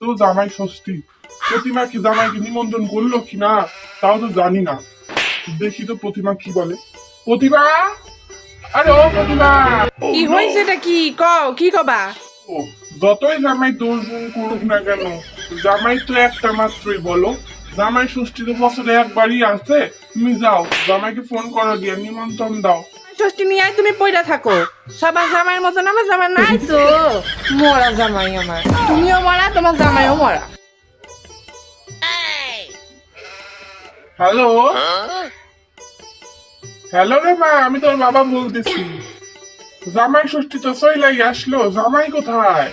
তো জামাই ষষ্ঠী। প্রতিমা কি জামাইকে নিমন্ত্রণ করল কি না তাও তো জানি না। দেখি তো প্রতিমা কি বলে। প্রতিমা? আরে ও প্রতিমা! কি হয়েছে এটা কি? কও কি কবা? ও, যতই জামাই করুক না কেন জামাই তো একটা মাত্রই বলো। জামাই ষষ্ঠী তো বছরে একবারই আছে তুমি যাও জামাইকে ফোন করো গিয়ে নিমন্ত্রণ দাও। ষষ্ঠী নিয়ে আয় তুমি পয়রা থাকো। সবার জামাইয়ের মতন আমার জামাই নাই তো। মরা জামাই আমার। তুমিও মরা তোমার জামাইও মরা। হ্যালো? হ্যালো রে মা আমি তোর বাবা বলতেছি। জামাই ষষ্ঠী তো সইলাই আসলো জামাই কোথায়?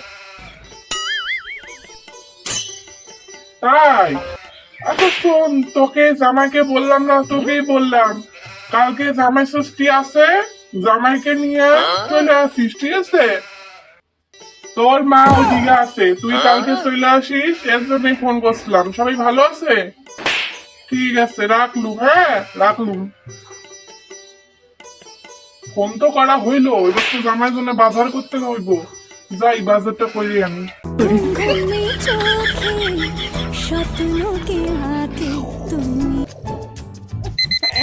তাই। আচ্ছা শোন তোকে জামাইকে বললাম না তোকেই বললাম। কালকে জামাই ষষ্ঠী আছে জামাইকে নিয়ে চলে আসিস ঠিক আছে? তোর মা ওদিকে আছে তুই কালকে চলে আসিস এর জন্যই ফোন করছিলাম। সবাই ভালো আছে? ঠিক আছে রাখলুম হ্যাঁ? রাখলুম ফোন তো করা হইল এবার তো জামাই জন্য বাজার করতে হইব। যাই বাজারটা করি আমি। স্বপ্নকে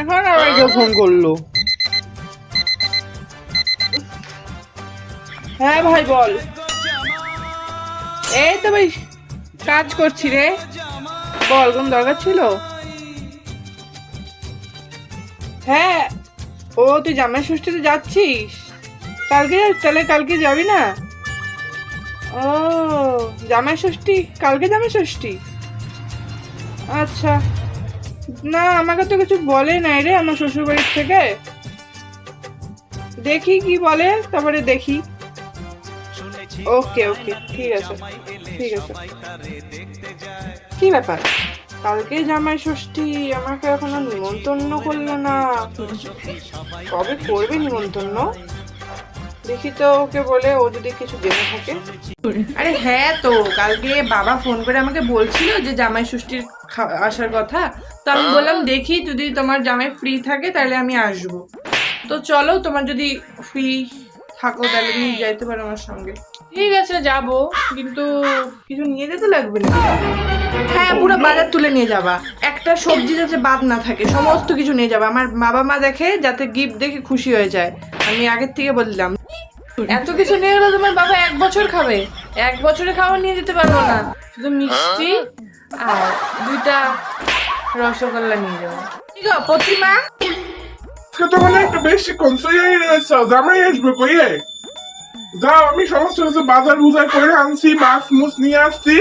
এখন আবার কেউ ফোন করল। হ্যাঁ ভাই, বল। এই তো ভাই, কাজ করছি রে। বল, কোন দরকার ছিল? হ্যাঁ ও তুই জামাই ষষ্ঠীতে যাচ্ছিস? কালকে তাহলে কালকে যাবি না? ও, জামাই ষষ্ঠী? কালকে জামাই ষষ্ঠী? আচ্ছা। না আমাকে তো কিছু বলে নাই রে আমার শ্বশুর বাড়ির থেকে। দেখি কি বলে তারপরে দেখি। ওকে ওকে ঠিক আছে ঠিক আছে। কি ব্যাপার? কালকে জামাই ষষ্ঠী আমাকে এখনও নিমন্ত্রণ করল না। কবে করবে নিমন্ত্রণ? দেখি তো ওকে বলে, ও যদি কিছু থাকে। আরে হ্যাঁ তো, কালকে বাবা ফোন করে আমাকে বলছিল যে জামাই ষষ্ঠীর আসার কথা। তো আমি বললাম, দেখি যদি তোমার জামাই ফ্রি থাকে তাহলে আমি আসব। তো চলো, তোমার যদি ফ্রি থাকো তাহলে তুমি যাইতে পারো আমার সঙ্গে। ঠিক আছে, যাব, কিন্তু কিছু নিয়ে যেতে লাগবে না। হ্যাঁ পুরো বাজার তুলে নিয়ে যাবা। একটা সবজি যাতে বাদ না থাকে, সমস্ত কিছু নিয়ে যাবা। আমার বাবা মা দেখে, যাতে গিফট দেখে খুশি হয়ে যায়। আমি আগের থেকে বললাম। এত কিছু নিয়ে গেলে তোমার বাবা এক বছর খাবে। এক বছরে খাওয়া নিয়ে যেতে পারব না। শুধু মিষ্টি আর দুইটা রসগোল্লা নিয়ে যাব। ঠিক আছে প্রতিমা? সে তো মানে একটু বেশি কনসিয়াই রয়েছে জামাই আসবে কইয়ে। যাও আমি সমস্ত কিছু বাজার বুজার করে আনছি মাছ মুছ নিয়ে আসছি।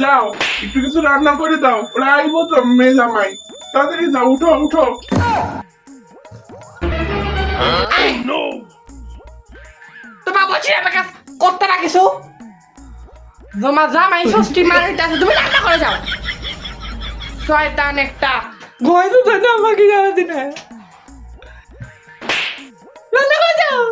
যাও একটু কিছু রান্না করে দাও। ওরা আইবো তো মেয়ে জামাই। তাড়াতাড়ি যাও উঠো উঠো। তোমার বলছি আমার কাছে করতে না কিছু? তোমার জামাই ষষ্ঠী মারিতে আছে তুমি রান্না করে যাও। শয়তান একটা। ভয় তো জানো আমাকে যাওয়া দিনে? রান্না করে যাও।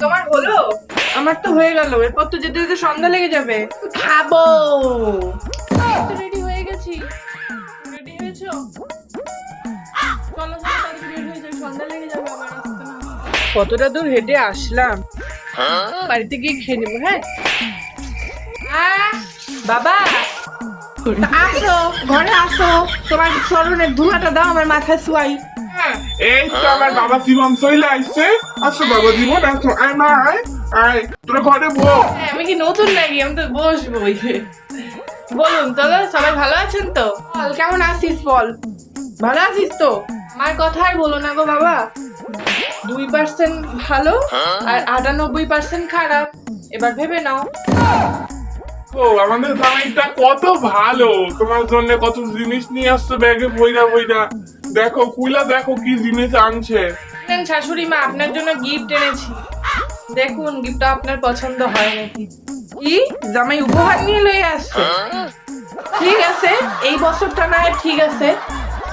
তোমার হলো? আমার তো হয়ে গেল এরপর তো যেতে যেতে সন্ধ্যা লেগে যাবে। খাব। রেডি হয়ে গেছি। রেডি হয়েছো? চলো হয়ে কতটা দূর হেঁটে আসলাম। বাড়িতে গিয়ে খেয়ে নেব হ্যাঁ? বাবা! আসো ঘরে আসো। তোমার স্মরণের ধুলাটা দাও আমার মাথায় শুয়াই। এই তো আমার বাবা জীবন চলে আসছে। আসো বাবা জীবন আসো। আয় মা আয় আয়। তোরা ঘরে বো হ্যাঁ, আমি কি নতুন নাকি? আমি তো বসবো বলুন তাহলে সবাই ভালো আছেন তো? বল কেমন আছিস বল? ভালো আছিস তো? আমার কথা আর বলো না গো বাবা। দুই পার্সেন্ট ভালো আর আটানব্বই পার্সেন্ট খারাপ। এবার ভেবে নাও। ও আমাদের জামাইটা কত ভালো। তোমার জন্য কত জিনিস নিয়ে আসছো ব্যাগে বইরা বইরা। দেখো কুইলা দেখো কি জিনিস আনছে। শাশুড়ি মা আপনার জন্য গিফট এনেছি। দেখুন গিফটটা আপনার পছন্দ হয় নাকি? কি? জামাই উপহার নিয়ে লয়ে আসছে? ঠিক আছে এই বছরটা না ঠিক আছে।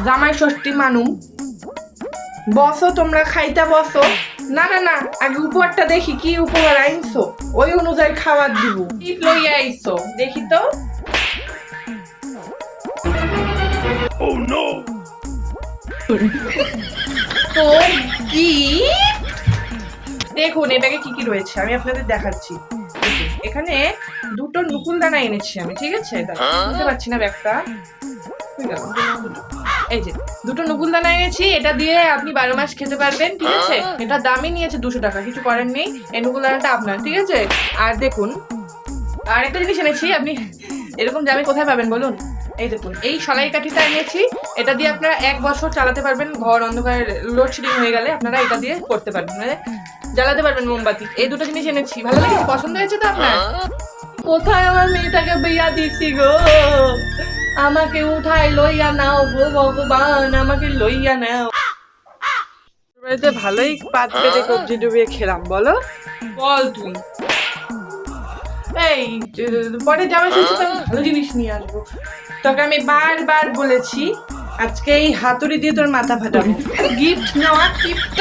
জামাই ষষ্ঠী মানুম। বসো তোমরা খাইতে বসো। না না না আগে উপহারটা দেখি কি উপহার আইনছো ওই অনুযায়ী খাবার দিব। কি লইয়া আইছো দেখি তো। কত গিফট? দেখুন এই ব্যাগে কি কি রয়েছে? আমি আপনাদের দেখাচ্ছি। এখানে দুটো নুকুল দানা এনেছি আমি ঠিক আছে? দাঁড়ান, বুঝতে পারছি না ব্যাগটা? এই যে দুটো নুকুল দানা এনেছি এটা দিয়ে আপনি বারো মাস খেতে পারবেন ঠিক আছে? এটা দামই নিয়েছে দুশো টাকা কিছু করেন নেই এই নুকুল দানাটা আপনার ঠিক আছে? আর দেখুন আর একটা জিনিস এনেছি আপনি এরকম জামে কোথায় পাবেন বলুন? এই দেখুন এই সলাই কাঠিটা এনেছি। এটা দিয়ে আপনারা এক বছর চালাতে পারবেন ঘর অন্ধকার লোডশেডিং হয়ে গেলে আপনারা এটা দিয়ে করতে পারবেন মানে জ্বালাতে পারবেন মোমবাতি। এই দুটো জিনিস এনেছি। ভালো লেগেছে পছন্দ হয়েছে তো আপনার? কোথায় আমার মেয়েটাকে বিয়া দিচ্ছি গো? আমাকে উঠাই লইয়া নাও গো ভগবান আমাকে লইয়া নাও। বাড়িতে ভালোই পাত পেতে কবজি ডুবিয়ে খেলাম বলো? বল তুই। এই পরে যাওয়ার শেষে তো ভালো জিনিস নিয়ে আসব। তোকে আমি বারবার বলেছি, আজকে এই হাতুড়ি দিয়ে তোর মাথা ফাটাবো। গিফট নেওয়া গিফট